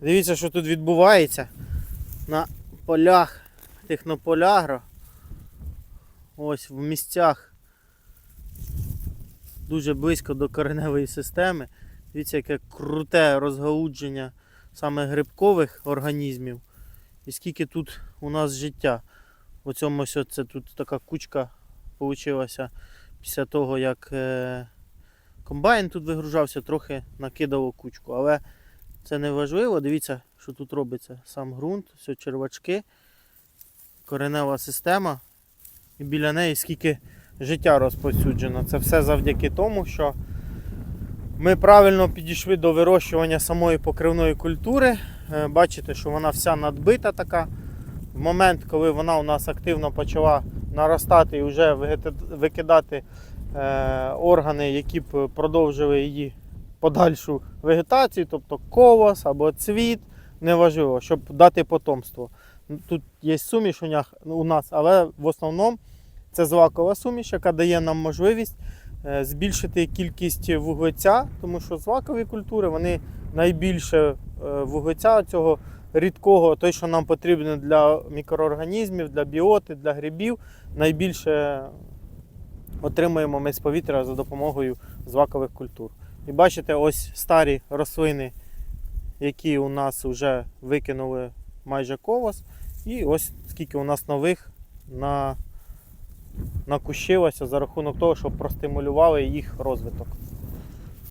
Дивіться, що тут відбувається на полях технополягро. Ось в місцях дуже близько до кореневої системи. Дивіться, яке круте розгалудження саме грибкових організмів. І скільки тут у нас життя. У цьому ось це тут така кучка вийшла після того, як е, комбайн тут вигружався, трохи накидало кучку. Але це не важливо. Дивіться, що тут робиться. Сам ґрунт, все червачки, коренева система. І біля неї скільки життя розповсюджено. Це все завдяки тому, що ми правильно підійшли до вирощування самої покривної культури. Е, Бачите, що вона вся надбита така. В момент, коли вона у нас активно почала наростати і вже викидати е, органи, які б продовжили її подальшу вегетацію, тобто колос або цвіт, неважливо, щоб дати потомство. Тут є суміш у нас, але в основному це злакова суміш, яка дає нам можливість е, збільшити кількість вуглеця, тому що злакові культури вони найбільше е, вуглеця цього рідкого, той, що нам потрібен для мікроорганізмів, для біоти, для грибів, найбільше отримуємо ми з повітря за допомогою злакових культур. І бачите, ось старі рослини, які у нас вже викинули майже колос, і ось скільки у нас нових на накущилося за рахунок того, що простимулювали їх розвиток.